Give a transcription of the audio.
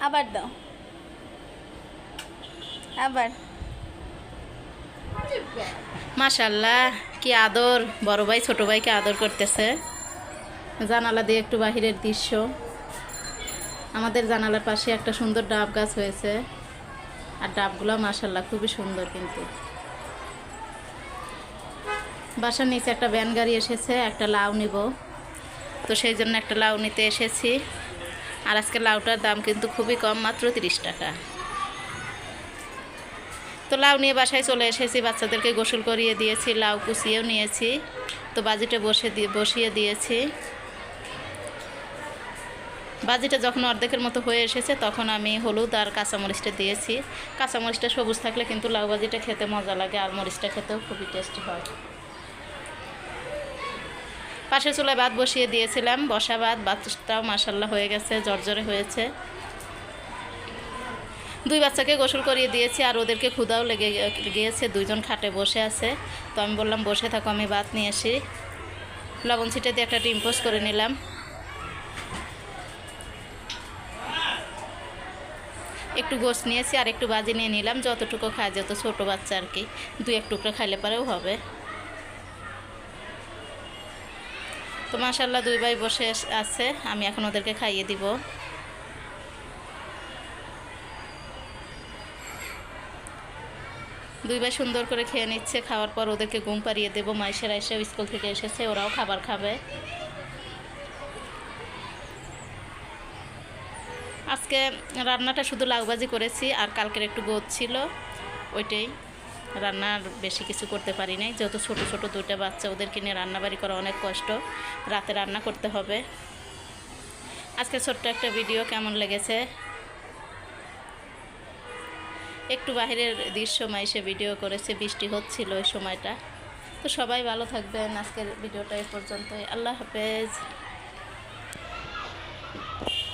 আবার দাও। আবার। মাশাল্লাহ কি আদর। বড় ভাই, ছোট ভাইকে আদর করতেছে। জানালা দিয়ে একটু বাহিরের দৃশ্য। আমাদের জানালার পাশে একটা সুন্দর ডাব গাছ হয়েছে। আর ডাবগুলো মাশাল্লাহ খুবই সুন্দর কিন্তু। বাসার নিচে একটা ভ্যান গাড়ি এসেছে, একটা লাউ নিব। তো সেই জন্য একটা লাউ নিতে এসেছি। আর আজকে লাউটার দাম কিন্তু খুবই কম, মাত্র তিরিশ টাকা। তো লাউ নিয়ে বাসায় চলে এসেছি, বাচ্চাদেরকে গোসল করিয়ে দিয়েছি, লাউ কুচিয়েও নিয়েছি, তো বাজিটা বসে দিয়ে বসিয়ে দিয়েছি। বাজিটা যখন অর্ধেকের মতো হয়ে এসেছে, তখন আমি হলুদ আর কাঁচামরিচটা দিয়েছি। কাঁচামরিচটা সবুজ থাকলে কিন্তু লাউ বাজিটা খেতে মজা লাগে, আর মরিচটা খেতেও খুবই টেস্টি হয়। পাশের চুলায় ভাত বসিয়ে দিয়েছিলাম। বসা ভাত ভাতটাও মাসাল্লাহ হয়ে গেছে জর্জরে হয়েছে। দুই বাচ্চাকে গোসল করিয়ে দিয়েছি আর ওদেরকে ক্ষুদাও লেগে গিয়েছে, দুইজন খাটে বসে আছে। তো আমি বললাম, বসে থাকো, আমি ভাত নিয়ে আসি। লবণ ছিটে দিয়ে একটা ডিম পোস্ট করে নিলাম। একটু গোস নিয়েছি আর একটু বাজি নিয়ে নিলাম, যতটুকু খায়, যত ছোটো বাচ্চা আর কি, দুই এক টুকরো খাইলে পরেও হবে। তো মাসাল্লাহ দুই ভাই বসে আছে। আমি এখন ওদেরকে খাইয়ে দিব। দুই ভাই সুন্দর করে খেয়ে নিচ্ছে। খাওয়ার পর ওদেরকে ঘুম পাড়িয়ে দেবো। মাইসেরা এসেও স্কুল থেকে এসেছে। ওরাও খাবার খাবে। আজকে রান্নাটা শুধু লাউবাজি করেছি। আর কালকের একটু গোদ ছিল। ওইটাই। রান্নার বেশি কিছু করতে পারি নাই। যেহেতু ছোটো ছোটো দুইটা বাচ্চা, ওদেরকে নিয়ে রান্নাবাড়ি করা অনেক কষ্ট। রাতে রান্না করতে হবে। আজকে ছোট্ট একটা ভিডিও কেমন লেগেছে? একটু বাইরের দৃশ্য মাইসে ভিডিও করেছে, বৃষ্টি হচ্ছিল ওই সময়টা। তো সবাই ভালো থাকবেন। আজকের ভিডিওটা এ পর্যন্তই। আল্লাহ হাফেজ।